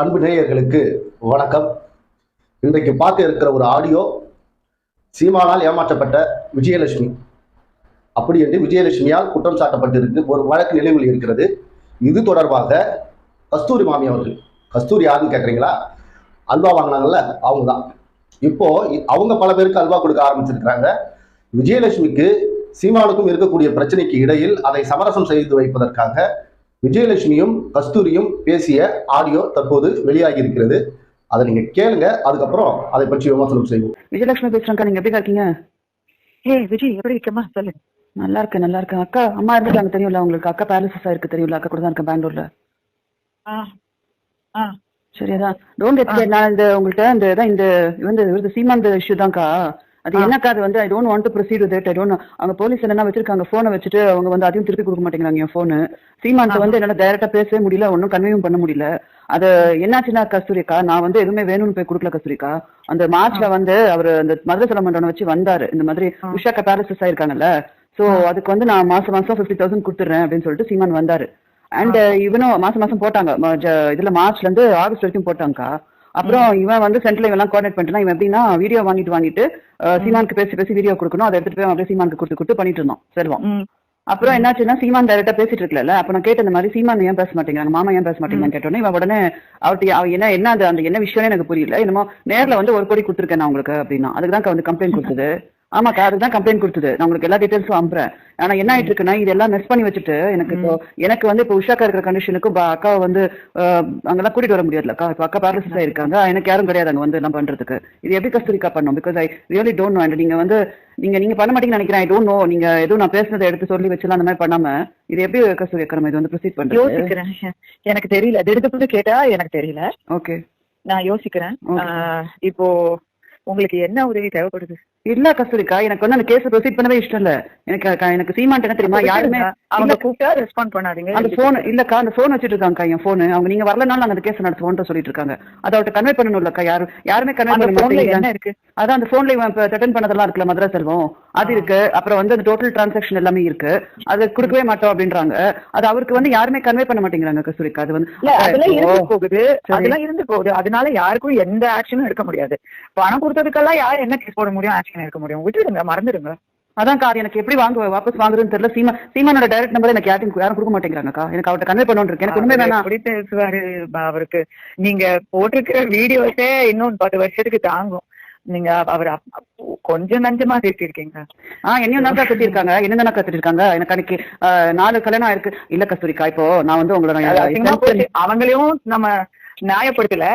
அன்பு நேயர்களுக்கு வணக்கம். இன்றைக்கு பார்க்க இருக்கிற ஒரு ஆடியோ சீமானால் ஏமாற்றப்பட்ட விஜயலட்சுமி. அப்படி என்று விஜயலட்சுமியால் குற்றம் சாட்டப்பட்டிருக்கு. ஒரு வழக்கு நிலைவில் இருக்கிறது. இது தொடர்பாக கஸ்தூரி மாமி அவர்கள் கஸ்தூரி யாருன்னு கேட்குறீங்களா அல்வா வாங்கினாங்கல்ல அவங்க தான் இப்போ அவங்க பல பேருக்கு அல்வா கொடுக்க ஆரம்பிச்சிருக்கிறாங்க. விஜயலட்சுமிக்கு சீமானுக்கும் இருக்கக்கூடிய பிரச்சனைக்கு இடையில் அதை சமரசம் செய்து வைப்பதற்காக விஜயலட்சுமியும் கஸ்தூரியும் பேசிய ஆடியோ தற்போது வெளியாகி இருக்கிறது அதை நீங்க கேளுங்க அதுக்கப்புறம் அதை பற்றி விமர்சனம் செய்வோம். விஜயலட்சுமி பேசுறேன்க்கா நீங்க எப்படி இருக்கீங்க? ஏய் விஜய் எப்படி இருக்கமா சொல்லு. நல்லா இருக்கேன் நல்லா இருக்கேன். அக்கா அம்மா இருந்துட்டாங்க தெரியும்ல உங்களுக்கு? அக்கா பேரலிசிஸ் ஆயிருக்கு தெரியும்ல? அக்கா கூட தான் இருக்கேன் பெங்களூர்ல. ஆ ஆ. சரி அதான். டோன்ட் எக்ஸ்பெக்ட் நான் இந்த உங்கள்ட்ட இந்த இதான் இந்த வந்து இந்த சீமான் இஷ்யூ தான்க்கா. அது. என்னக்கா அது வந்து I don't want to proceed with I don't அவங்க போலீஸ் என்ன வச்சிருக்காங்க போனை வச்சுட்டு அவங்க வந்து அதையும் திருப்பி கொடுக்க மாட்டேங்கிறாங்க என் போனு சீமான்ட்ட. வந்து என்னால டைரக்டா பேசவே முடியல ஒன்றும் கன்வேயும் பண்ண முடியல. அது என்னாச்சுன்னா கஸ்தூரிக்கா நான் வந்து எதுவுமே வேணும்னு போய் கொடுக்கல கஸ்தூரிக்கா. அந்த மார்ச்ல வந்து அவர் அந்த மதுரை செலமண்டனம் வச்சு வந்தாரு. இந்த மாதிரி. உஷாக்கா பேரலிசிஸ் ஆயிருக்காங்கல்ல. சோ. அதுக்கு வந்து நான் மாசம் மாசம் ஃபிஃப்டி தௌசண்ட் கொடுத்துறேன் அப்படின்னு சொல்லிட்டு சீமான் வந்தாரு. அண்ட் இவனும் மாசம் மாசம் போட்டாங்க. இதுல மார்ச்ல இருந்து ஆகஸ்ட் வரைக்கும் போட்டாங்கக்கா. அப்புறம் இவன் வந்து சென்ட்ரல் இவெல்லாம் கோஆர்டினேட் பண்ணிட்டு இவன் எப்படின்னா வீடியோ வாங்கிட்டு வாங்கிட்டு சீமானுக்கு பேசி பேசி வீடியோ கொடுக்கணும். அதை எடுத்துட்டு போய் அப்படியே சீமானுக்கு கொடுத்து கொடுத்து பண்ணிட்டு இருந்தோம் செல்வம் அப்புறம் என்னாச்சுன்னா சீமான் டைரக்டா பேசிட்டு இருக்கல அப்ப நான் கேட்ட இந்த மாதிரி சீமான் ஏன் பேச மாட்டேங்கிறாங்க மாமா ஏன் பேச மாட்டேங்கிறாங்க கேட்டோன்னே இவன் உடனே அவர்கிட்ட அவ என்ன என்ன அந்த அந்த என்ன விஷயம்னே எனக்கு புரியல. என்னமோ நேர்ல வந்து ஒரு கோடி கொடுத்துருக்கேன் நான் உங்களுக்கு அப்படின்னா. அதுக்கு தான் வந்து கம்ப்ளைண்ட் கொடுத்தது. ஆமாக்கா அதுக்கு தான் கம்ப்ளைண்ட் கொடுத்தது. நான் உங்களுக்கு எல்லா டீடைல்ஸும் அனுப்புறேன். ஆனா என்ன ஆயிட்டு இருக்குன்னா இதெல்லாம் மிஸ் பண்ணி வச்சுட்டு எனக்கு இப்போ எனக்கு வந்து இப்போ உஷாக்கா இருக்கிற கண்டிஷனுக்கு அக்காவை வந்து அங்கெல்லாம் கூட்டிட்டு வர முடியாதுலக்கா இப்போ அக்கா பேரலிசிஸ் ஆயிருக்காங்க. எனக்கு யாரும் கிடையாது அங்க வந்து எல்லாம் பண்றதுக்கு. இது எப்படி கஸ்தூரிக்கா பண்ணும்? Because I really don't know and நீங்க வந்து நீங்க நீங்க பண்ண மாட்டீங்கன்னு நினைக்கிறேன். ஐ டோன்ட் நோ நீங்க எதுவும் நான் பேசுனதை எடுத்து சொல்லி வச்சுலாம் அந்த மாதிரி பண்ணாம இது எப்படி கஸ்தூரி அக்கா நம்ம இது வந்து ப்ரொசீட் பண்றது? எனக்கு தெரியல. திடுத்து கேட்டா எனக்கு தெரியல. ஓகே நான் யோசிக்கிறேன். இப்போ உங்களுக்கு என்ன உதவி தேவைப்படுது? இல்ல கஸ்தூரிக்கா எனக்கு வந்து அந்த கேஸ் ப்ரொசீட் பண்ணவே இஷ்டம் இல்ல எனக்கு எனக்கு சீமான் என்ன தெரியுமா? யாருமே அவங்க கூப்பிட்டா ரெஸ்பாண்ட் பண்ணாதீங்க. அந்த போன் இல்லக்கா அந்த போன் வச்சிட்டு இருக்காங்கக்கா என் போன் அவங்க நீங்க வரலனாலும் நாங்க அந்த கேஸ் நடத்துவோம்னு சொல்லிட்டு இருக்காங்க அதை அவர்கிட்ட கன்வே பண்ணணும்லக்கா யாரும் யாருமே கன்வே பண்ண மாட்டேங்கிறாங்க இருக்கு? அதான் அந்த போன்ல இவன் அட்டன் பண்ணதெல்லாம் இருக்குல்ல மதுரை செல்வம். அது இருக்கு. அப்புறம் வந்து அந்த டோட்டல் டிரான்சாக்ஷன் எல்லாமே இருக்கு. அது கொடுக்கவே மாட்டோம் அப்படின்றாங்க. அது அவருக்கு வந்து யாருமே கன்வே பண்ண மாட்டேங்கிறாங்க கஸ்தூரிக்கா அது வந்து அதெல்லாம் இருந்து போகுது. அதெல்லாம் இருந்து போகுது. அதனால யாருக்கும் எந்த ஆக்ஷனும் எடுக்க முடியாது. பணம் கொடுத்ததுக்கெல்லாம் யார் என்ன கேஸ் போட முடியும்? ஆக்ஷன் எடுக்க முடியும்? விட்டுடுங்க மறந்துடுங்க. அதான் கார் எனக்கு எப்படி வாங்க வாபஸ் வாங்குறதுன்னு தெரியல. சீமா சீமானோட டைரக்ட் நம்பர் எனக்கு யாரும் யாரும் கொடுக்க மாட்டேங்கிறாங்கக்கா எனக்கு அவர்கிட்ட கன்வே பண்ணணும் இருக்கு. எனக்கு உண்மை வேணாம். எப்படி பேசுவாரு அவருக்கு? நீங்க போட்டிருக்கிற வீடியோஸே இன்னும் பத்து வருஷத்துக்கு தாங்கும். நீங்க அவர் கொஞ்சம் நஞ்சமா பேசியிருக்கீங்க. ஆ என்னையும் தான் கத்திருக்காங்க என்ன தானே கத்திருக்காங்க எனக்கு அன்னைக்கு ஆஹ், நாலு கல்யாணம் ஆயிருக்கு. இல்ல கஸ்தூரிக்கா இப்போ நான் வந்து உங்களை. அவங்களையும் நம்ம நியாயப்படுத்தல.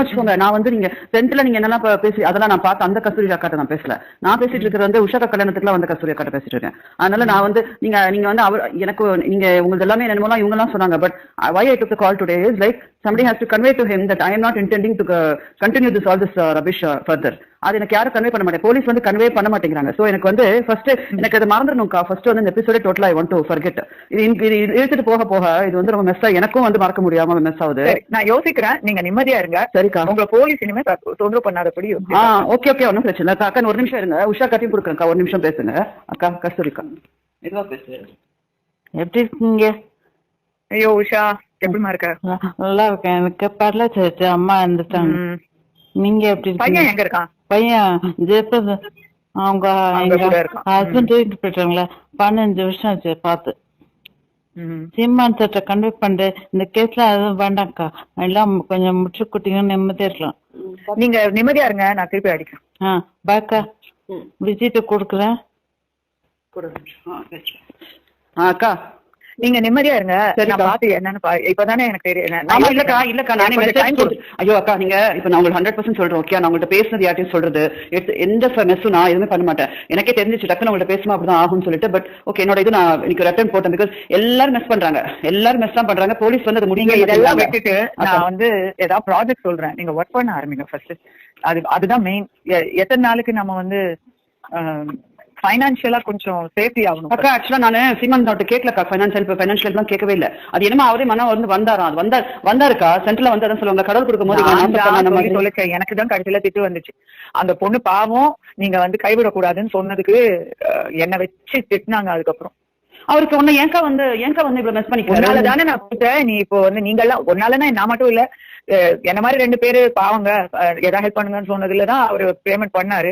வச்சுக்கோங்க. நான் வந்து நீங்க டென்த்ல நீங்க என்னெல்லாம் பேசி அதெல்லாம் நான் பார்த்து அந்த கஸ்தூரி அக்காட்ட நான் பேசல. நான் பேசிட்டு இருக்கிறது வந்து உஷா கல்யாணத்துக்குலாம் வந்து கஸ்தூரி அக்காட்ட பேசிட்டு இருக்கேன். அதனால நான் வந்து நீங்க நீங்க வந்து அவர் எனக்கு நீங்க உங்களுக்கு எல்லாமே என்னமோலாம் இவங்க எல்லாம் சொன்னாங்க but why I took call today is like somebody has to convey to him that I am not intending to uh, continue this all this uh, rubbish uh, further. அது எனக்கு யாரும் கன்வே பண்ண மாட்டேன். போலீஸ் வந்து convey பண்ண மாட்டேங்கிறாங்க. So எனக்கு வந்து ஃபர்ஸ்ட் எனக்கு அது மறந்துடணும்க்கா. ஃபர்ஸ்ட் வந்து இந்த எபிசோட டோட்டலா ஐ வாண்ட் டு ஃபர்கெட் இது இழுத்துட்டு போக போக இது வந்து ரொம்ப மெஸ் எனக்கும் வந்து மறக்க முடியாம மெஸ் ஆகுது. சரி, நான் யோசிக்கிறேன். நீங்க நிம்மதியா இருங்க. சரிக்கா. உங்களை போலீஸ் இனிமே தொந்தரவு பண்ணாதபடி ஆ. ஓகே ஓகே ஒன்றும் பிரச்சனை இல்லை. அக்கா அக்கா ஒரு நிமிஷம் இருங்க. உஷா கட்டியும் கொடுக்குறேன்க்கா. ஒரு நிமிஷம் பேசுங்க. அக்கா கஸ்தூரிக்கா. இதுவா எப்படி இருக்கீங்க? ஐயோ உஷா. எப்படிமா இருக்க? நல்லா இருக்கேன் எனக்கு பரல சேர்த்து அம்மா இருந்துட்டாங்க. நீங்க எப்படி பையன் எங்க இருக்கான்? பையன் ஜெயபிரத அவங்க. ஹஸ்பண்ட் தூக்கிட்டு போயிட்டாங்களே. பதினஞ்சு வருஷம் ஆச்சு பார்த்து. ம். சீமான் சட்டை கன்வே பண்ற இந்த கேஸ்ல அதுவும் வேண்டாம்க்கா. எல்லாம் கொஞ்சம் முற்று குட்டிங்க நிம்மதியா இருக்கலாம். நீங்க நிம்மதியா இருங்க நான் திருப்பி அடிக்கிறேன். ஆ பாக்கா விஜிட்ட கொடுக்குறேன். ஆ அக்கா நீங்க நிம்மதியா இருங்க. நான் பாத்து என்னன்னு பா- இப்பதானே எனக்கு தெரியும் இல்லக்கா இல்லக்கா நானே ஐயோ அக்கா நீங்க இப்ப நான் உங்களுக்கு ஹண்ட்ரட் பர்சன்ட் சொல்றேன் ஓகே நான் உங்கள்ட்ட பேசுனது யார்ட்டையும் சொல்றது? எந்த மெஸ்ஸும் நான் எதுவுமே பண்ண மாட்டேன். எனக்கே தெரிஞ்சிச்சு டக்குனு உங்கள்ட்ட பேசுமா அப்படிதான் ஆகும்னு சொல்லிட்டு பட் ஓகே என்னோட இது நான் இன்னைக்கு ரிட்டர்ன் போட்டேன் பிகாஸ் எல்லாரும் மிஸ் பண்றாங்க. எல்லாரும் மிஸ் தான் பண்றாங்க போலீஸ் வந்து அது முடிங்க இதெல்லாம் விட்டுட்டு. நான் வந்து ஏதாவது ப்ராஜெக்ட் சொல்றேன். நீங்க ஒர்க் பண்ண ஆரம்பிங்க ஃபர்ஸ்ட் அது அதுதான் மெயின் எத்தனை நாளுக்கு நம்ம வந்து ஃபைனான்சியலா கொஞ்சம் சேஃப்டி ஆகணும் அக்கா ஆக்சுவலா நானு சீமன் டாக்டர் கேட்கலக்கா ஃபைனான்சியல் ஃபைனான்சியல் எல்லாம் கேட்கவே இல்ல. அது என்னமோ அவரே மனம் வந்து வந்தாராம் அது வந்தா வந்தாருக்கா? சென்ட்ரல் வந்தாருன்னு சொல்லுவாங்க கடவுள் கொடுக்கும் போது இவன் நான் நாசம் தான் பண்ணான சொல்லி மாதிரி. சொல்லிச்சேன். எனக்கு தான் கடைசியில திட்டு வந்துச்சு. அந்த பொண்ணு பாவம் நீங்க வந்து கைவிடக்கூடாதுன்னு சொன்னதுக்கு என்னை வச்சு திட்டினாங்க அதுக்கப்புறம். அவருக்கு உன்ன ஏன்க்கா வந்து ஏன்க்கா வந்து இவ்வளவு மெஸ் உன்னால பண்ணிக்கிறாரு தானே நான் கொடுத்தேன் நீ இப்போ வந்து நீங்க எல்லாம் உன்னாலன்னா நான் மட்டும் இல்ல. என்ன மாதிரி ரெண்டு பேரு பாவங்க ஏதாவது ஹெல்ப் பண்ணுங்கன்னு சொன்னதுலதான் அவரு பேமெண்ட் பண்ணாரு.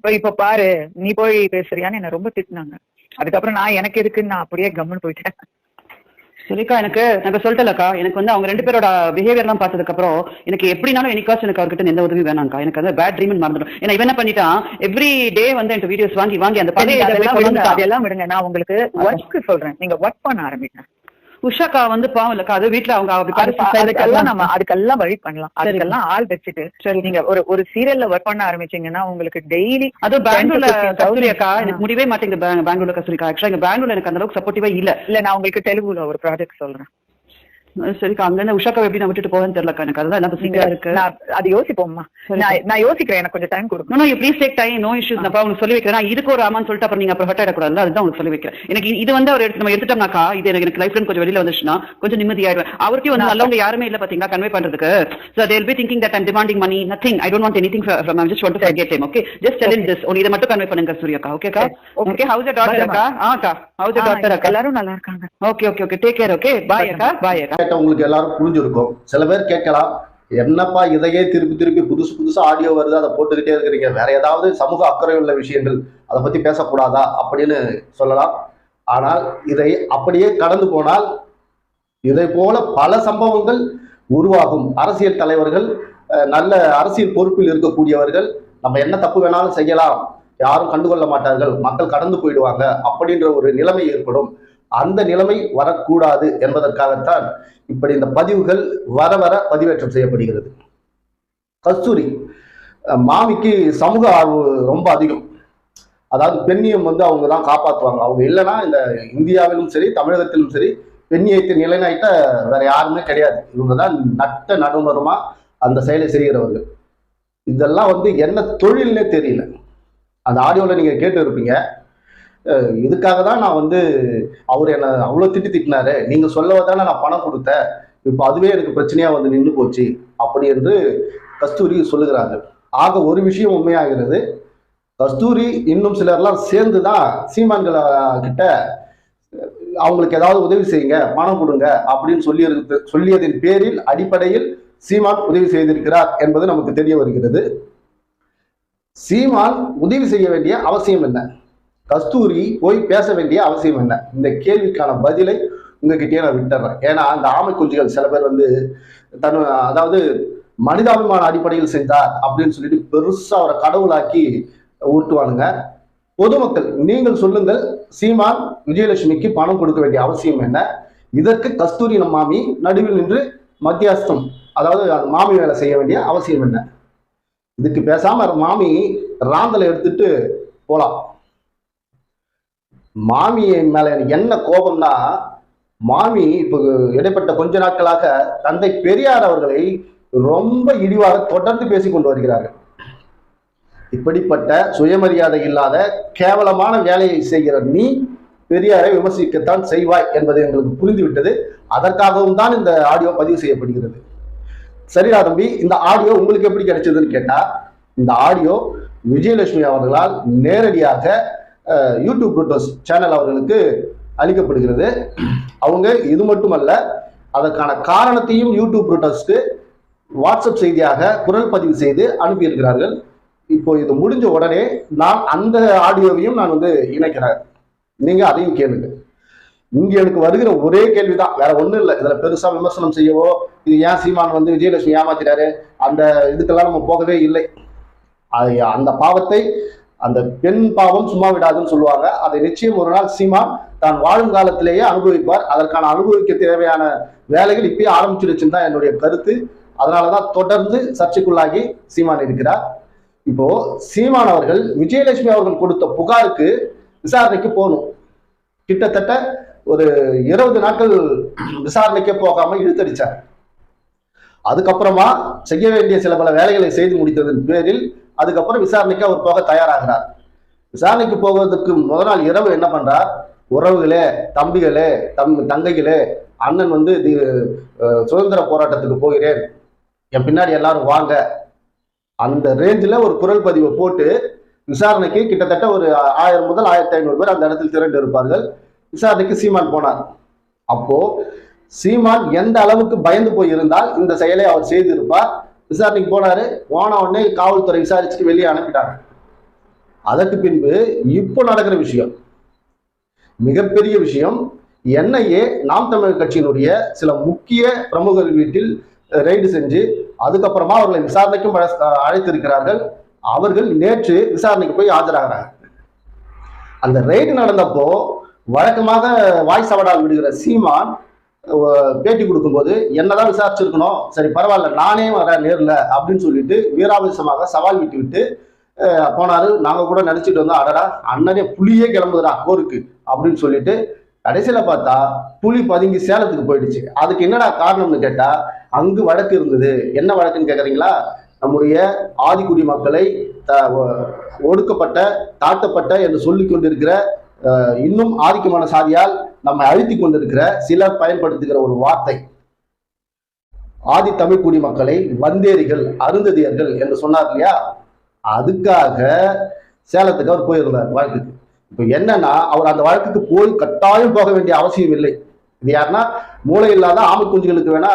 இப்ப இப்ப பாரு நீ போய் பேசுறியான்னு என்ன ரொம்ப திட்டினாங்க. அதுக்கப்புறம் நான் எனக்கு எதுக்குன்னு நான் அப்படியே கம்முன்னு போயிட்டேன். சரிக்கா எனக்கு நான் சொல்லிட்டேன்லக்கா எனக்கு வந்து அவங்க ரெண்டு பேரோட பிஹேவியர் எல்லாம் பார்த்ததுக்கு அப்புறம் எனக்கு எப்படினாலும் என்னைக்காச்சும் எனக்கு அவர்கிட்ட எந்த உதவி வேணாம்க்கா. எனக்கு அந்த பேட் ட்ரீம் மறந்துடும். ஏன்னா இவன் என்ன பண்ணிட்டான் எவ்ரி டே வந்து எனக்கு வீடியோஸ் வாங்கி வாங்கி அந்த பழைய அதெல்லாம் விடுங்க நான் உங்களுக்கு ஒர்க் சொல்றேன். நீங்க ஒர்க் பண்ண ஆரம்பிங்க. உஷாக்கா வந்து பாவம் இல்லக்கா. அது வீட்டுல அவங்க அதுக்கெல்லாம் நம்ம அதுக்கெல்லாம் வழி பண்ணலாம். அதுக்கெல்லாம் ஆள் வச்சுட்டு சரி நீங்க ஒரு ஒரு சீரியல்ல ஒர்க் பண்ண ஆரம்பிச்சீங்கன்னா உங்களுக்கு டெய்லி அது பெங்களூர்ல 10 to 15,000 கஸ்தூரி அக்கா ஆ. எனக்கு முடியவே மாட்டேங்குது பெங்களூர்ல கஸ்தூரிக்கா. ஆக்சுவலா இங்க பெங்களூர்ல எனக்கு அந்த அளவுக்கு சப்போர்ட்டிவா இல்ல. இல்ல நான் உங்களுக்கு தெலுங்குல ஒரு ப்ராஜெக்ட் சொல்றேன். சரிக்கா அங்க இருந்து உஷாக்கா எப்படி நான் விட்டுட்டு போவேன்னு தெரியலக்கா எனக்கு அதுதான் சிங்கா இருக்கு. நான் அது யோசிப்போம்மா. நான் யோசிக்கிறேன் எனக்கு கொஞ்சம் time no you please take time no issues நான் உங்களுக்கு சொல்லி வைக்கிறேன். இதுக்கு ஒரு ஆமான்னு சொல்லிட்டு அப்புறம் நீங்க அப்புறம் ஹர்ட் ஆயிடக்கூடாது அதுதான் உங்களுக்கு சொல்லி வைக்கிறேன். எனக்கு இது- வந்து அவர் எடுத்து நம்ம எடுத்துட்டோம்னாக்கா இது எனக்கு எனக்கு லைஃப்ல கொஞ்சம் வெளியில வந்துச்சுன்னா கொஞ்சம் நிம்மதியாயிடுவேன். அவருக்கே வந்து நல்லவங்க யாருமே இல்ல பாத்தீங்களா கன்வே பண்றதுக்கு? They'll be thinking that I'm demanding money nothing. I don't want anything from from I just want to forget him okay? Just tell him this. Only இதை மட்டும் கன்வே பண்ணுங்க சூர்யாக்கா ஓகேக்கா. ஓகே ஹவுஸ் டாட்டர் அக்கா? ஆ அக்கா. House daughter அக்கா? எல்லாரும் நல்லா இருக்காங்க. Okay okay okay take care okay bye அக்கா. பாய் அக்கா. கேட்டவங்களுக்கு எல்லாரும் புரிஞ்சிருக்கும். சில பேர் கேட்கலாம் என்னப்பா இதையே திருப்பி திருப்பி புதுசு புதுசா ஆடியோ வருது அதை போட்டுக்கிட்டே இருக்கிறீங்க. வேற ஏதாவது சமூக அக்கறை உள்ள விஷயங்கள் அதை பத்தி பேசக்கூடாதா? அப்படின்னு சொல்லலாம். ஆனால் இதை அப்படியே கடந்து போனால் இதை போல பல சம்பவங்கள் உருவாகும். அரசியல் தலைவர்கள் அஹ், நல்ல அரசியல் பொறுப்பில் இருக்கக்கூடியவர்கள் நம்ம என்ன தப்பு வேணாலும் செய்யலாம். யாரும் கண்டுகொள்ள மாட்டார்கள். மக்கள் கடந்து போயிடுவாங்க அப்படின்ற ஒரு நிலைமை ஏற்படும். அந்த நிலைமை வரக்கூடாது என்பதற்காகத்தான் இப்படி இந்த பதிவுகள் வர வர பதிவேற்றம் செய்யப்படுகிறது. கஸ்தூரி மாமிக்கு சமூக ஆர்வம் ரொம்ப அதிகம். அதாவது பெண்ணியம் வந்து அவங்க தான் காப்பாற்றுவாங்க அவங்க இல்லைன்னா இந்த இந்தியாவிலும் சரி தமிழகத்திலும் சரி பெண்ணியத்தை நிலைநாட்ட வேற யாருமே கிடையாது. இவங்க தான் நட்ட நடுமரமா அந்த செயலை செய்கிறவர்கள். இதெல்லாம் வந்து என்ன தொழில்னே தெரியல. அந்த ஆடியோவில் நீங்கள் கேட்டு இருப்பீங்க இதுக்காக தான் நான் வந்து அவர் என்னை அவ்வளோ திட்டி திட்டினாரு. நீங்கள் சொல்லவ தானே நான் பணம் கொடுத்தேன். இப்போ அதுவே எனக்கு பிரச்சனையாக வந்து நின்று போச்சு. அப்படி என்று கஸ்தூரி சொல்லுகிறாங்க. ஆக ஒரு விஷயம் உண்மையாகிறது. கஸ்தூரி இன்னும் சிலர்லாம் சேர்ந்து தான் சீமான்களை கிட்ட அவங்களுக்கு ஏதாவது உதவி செய்யுங்க பணம் கொடுங்க அப்படின்னு சொல்லி சொல்லியதின் பேரில் அடிப்படையில் சீமான் உதவி செய்திருக்கிறார் என்பது நமக்கு தெரிய வருகிறது. சீமான் உதவி செய்ய வேண்டிய அவசியம் என்ன? கஸ்தூரி போய் பேச வேண்டிய அவசியம் என்ன? இந்த கேள்விக்கான பதிலை உங்ககிட்டயே நான் விட்டுறேன். ஏன்னா அந்த ஆமை குஞ்சுகள் சில பேர் வந்து தன் அதாவது மனிதாபிமான அடிப்படையில் செய்தார் அப்படின்னு சொல்லிட்டு பெருசா அவரை கடவுளாக்கி ஊட்டுவானுங்க. பொதுமக்கள் நீங்கள் சொல்லுங்கள் சீமான் விஜயலட்சுமிக்கு பணம் கொடுக்க வேண்டிய அவசியம் என்ன? இதற்கு கஸ்தூரி நம் மாமி நடுவில் நின்று மத்தியஸ்தம் அதாவது மாமி வேலை செய்ய வேண்டிய அவசியம் என்ன? இதுக்கு பேசாம மாமி ராந்தலை எடுத்துட்டு போலாம். மாமி மேல எனக்கு என்ன கோபம்னா மாமி இப்போ இடைப்பட்ட கொஞ்ச நாட்களாக தந்தை பெரியார் அவர்களை ரொம்ப இழிவாக தொடர்ந்து பேசிக் கொண்டு வருகிறார்கள். இப்படிப்பட்ட சுயமரியாதை இல்லாத கேவலமான வேலையை செய்கிற நீ பெரியாரை விமர்சிக்கத்தான் செய்வாய் என்பது எங்களுக்கு புரிந்துவிட்டது. அதற்காகவும் தான் இந்த ஆடியோ பதிவு செய்யப்படுகிறது. சரிடா தம்பி இந்த ஆடியோ உங்களுக்கு எப்படி கிடைச்சதுன்னு கேட்டா இந்த ஆடியோ விஜயலட்சுமி அவர்களால் நேரடியாக யூடியூப் ப்ரூட்டோஸ் சேனல் அவர்களுக்கு அளிக்கப்படுகிறது. அவங்க இது மட்டுமல்ல அதற்கான காரணத்தையும் யூடியூப் ப்ரூட்டோஸ்க்கு வாட்ஸ்அப் செய்தியாக குரல் பதிவு செய்து அனுப்பியிருக்கிறார்கள். இப்போ இது முடிஞ்ச உடனே நான் அந்த ஆடியோவையும் நான் வந்து இணைக்கிறேன். நீங்க அதையும் கேளுங்க. இங்க எனக்கு வருகிற ஒரே கேள்விதான். வேற ஒண்ணும் இல்லை. இதுல பெருசா விமர்சனம் செய்யவோ இது ஏன் சீமான் வந்து விஜயலட்சுமி ஏமாத்திட்டாரு? அந்த இதுக்கெல்லாம் நம்ம போகவே இல்லை. அது அந்த பாவத்தை அந்த பெண் பாவம் சும்மா விடாதுன்னு சொல்லுவாங்க. அதை நிச்சயம் ஒரு நாள் சீமா தான் வாழும் காலத்திலேயே அனுபவிப்பார். அதற்கான அனுபவிக்க தேவையான வேலைகள் இப்பயே ஆரம்பிச்சிருச்சுன்னு தான் என்னுடைய கருத்து. அதனாலதான் தொடர்ந்து சர்ச்சைக்குள்ளாகி சீமான் இருக்கிறார். இப்போ சீமான் அவர்கள் விஜயலட்சுமி அவர்கள் கொடுத்த புகாருக்கு விசாரணைக்கு போகணும். கிட்டத்தட்ட ஒரு இருபது நாட்கள் விசாரணைக்கே போகாம இழுத்தடிச்சார். அதுக்கப்புறமா செய்ய வேண்டிய சில பல வேலைகளை செய்து முடித்ததன் பேரில் அதுக்கப்புறம் விசாரணைக்கு அவர் போக தயாராகிறார். விசாரணைக்கு போவதற்கு முதல் நாள் இரவு என்ன பண்றார்? உறவுகளே தம்பிகளே தம் தங்கைகளே அண்ணன் வந்து இது சுதந்திர போராட்டத்துக்கு போகிறேன். என் பின்னாடி எல்லாரும் வாங்க. அந்த ரேஞ்சில் ஒரு குரல் பதிவை போட்டு விசாரணைக்கு கிட்டத்தட்ட ஒரு ஆயிரம் முதல் ஆயிரத்தி ஐநூறு பேர் அந்த இடத்தில் திரண்டு இருப்பார்கள். விசாரணைக்கு சீமான் போனார். அப்போ சீமான் எந்த அளவுக்கு பயந்து போயிருந்தால் இந்த செயலை அவர் செய்திருப்பார்? விசாரணைக்கு போனாரு. போன உடனே காவல்துறை விசாரிச்சுட்டு வெளியே அனுப்பிட்டாங்க. அதற்கு பின்பு இப்போ நடக்கிற விஷயம். மிகப்பெரிய விஷயம். என்ஐஏ நாம் தமிழர் கட்சியினுடைய சில முக்கிய பிரமுகர் வீட்டில் ரெய்டு செஞ்சு அதுக்கப்புறமா அவர்களை விசாரணைக்கும் அழைத்திருக்கிறார்கள். அவர்கள் நேற்று விசாரணைக்கு போய் ஆஜராகிறாங்க. அந்த ரெய்டு நடந்தப்போ வழக்கமாக வாய் சவடால் விடுகிற சீமான் பேட்டி கொடுக்கும்போது என்னதான் விசாரிச்சிருக்கணும்? சரி பரவாயில்ல நானே வரேன் நேரில் அப்படின்னு சொல்லிட்டு வீராவேசமாக சவால் விட்டு விட்டு அஹ், போனாரு கூட நினச்சிட்டு வந்தோம் அடடா அண்ணனே புலியே கிளம்புதுடா போருக்கு அப்படின்னு சொல்லிட்டு கடைசியில் பார்த்தா புலி பதுங்கி சேலத்துக்கு போயிடுச்சு. அதுக்கு என்னடா காரணம்னு கேட்டால் அங்கு வழக்கு இருந்தது. என்ன வழக்குன்னு கேட்குறீங்களா நம்முடைய ஆதிக்குடி மக்களை த- ஒ- ஒடுக்கப்பட்ட தாழ்த்தப்பட்ட என்று சொல்லி கொண்டிருக்கிற இன்னும் ஆதிக்கமான சாதியால் நம்மை அழுத்தி கொண்டிருக்கிற சிலர் பயன்படுத்துகிற ஒரு வார்த்தை. ஆதி தமிழ் குடிமக்களை வந்தேரிகள் அருந்ததியர்கள் என்று சொன்னார் இல்லையா? அதுக்காக சேலத்துக்கு அவர் போயிருந்தார் வழக்குக்கு. இப்போ என்னன்னா அவர் அந்த வழக்குக்கு போய் கட்டாயம் போக வேண்டிய அவசியம் இல்லை. இது யாருன்னா மூளை இல்லாத ஆமை குஞ்சுகளுக்கு வேணா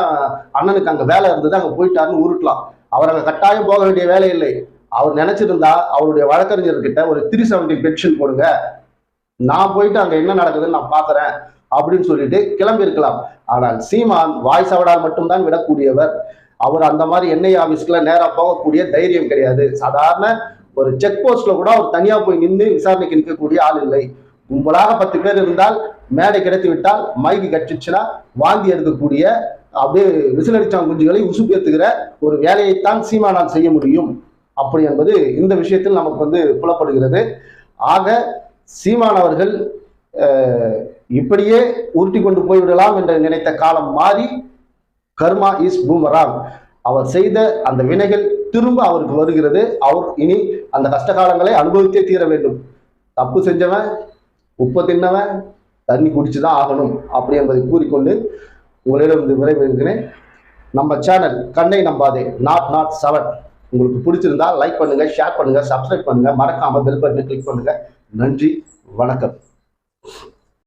அண்ணனுக்கு அங்கே வேலை இருந்தது அங்கே போயிட்டாருன்னு உருட்டலாம். அவர் அங்கே கட்டாயம் போக வேண்டிய வேலை இல்லை. அவர் நினைச்சிருந்தா அவருடைய வழக்கறிஞர்கிட்ட ஒரு த்ரீ செவன்டி பென்ஷன் போடுங்க. நான் போயிட்டு அங்க என்ன நடக்குதுன்னு நான் பாக்குறேன் அப்படின்னு சொல்லிட்டு கிளம்பி இருக்கலாம் ஆனால் சீமான் வாய் சவடால் மட்டும்தான் விடக்கூடியவர். அவர் அந்த மாதிரி எண்ணெய் ஆபீஸ்க்குள்ள நேரா போகக்கூடிய தைரியம் கிடையாது. சாதாரண ஒரு செக் போஸ்ட்ல கூட அவர் தனியா போய் நின்று விசாரணைக்கு நிற்கக்கூடிய ஆள் இல்லை. கும்பலாக பத்து பேர் இருந்தால் மேடை கிடைத்து விட்டால் மைக்கு கட்டுச்சுன்னா வாந்தி எடுக்கக்கூடிய அப்படியே விசிலடிச்சான் குஞ்சுகளை உசுப்பேத்துகிற ஒரு வேலையைத்தான் சீமானால் செய்ய முடியும். அப்படி என்பது இந்த விஷயத்தில் நமக்கு வந்து புலப்படுகிறது. ஆக சீமான் அவர்கள் இப்படியே உருட்டி கொண்டு போய்விடலாம் என்று நினைத்த காலம் மாறி கர்மா இஸ் பூமராங். அவர் செய்த அந்த வினைகள் திரும்ப அவருக்கு வருகிறது. அவர் இனி அந்த கஷ்ட காலங்களை அனுபவித்தே தீர வேண்டும். தப்பு செஞ்சவன் உப்பு தின்னவன் தண்ணி குடிச்சுதான் ஆகணும் அப்படி என்பதை கூறிக்கொண்டு உங்களிடம் வந்து விரைவிருக்கிறேன் நம்ம சேனல் கண்ணை நம்பாதே நாட் நாட் செவன் உங்களுக்கு பிடிச்சிருந்தா லைக் பண்ணுங்க ஷேர் பண்ணுங்க சப்ஸ்கிரைப் பண்ணுங்க. மறக்காம பெல் பட்டனை கிளிக் பண்ணுங்க. நன்றி வணக்கம்.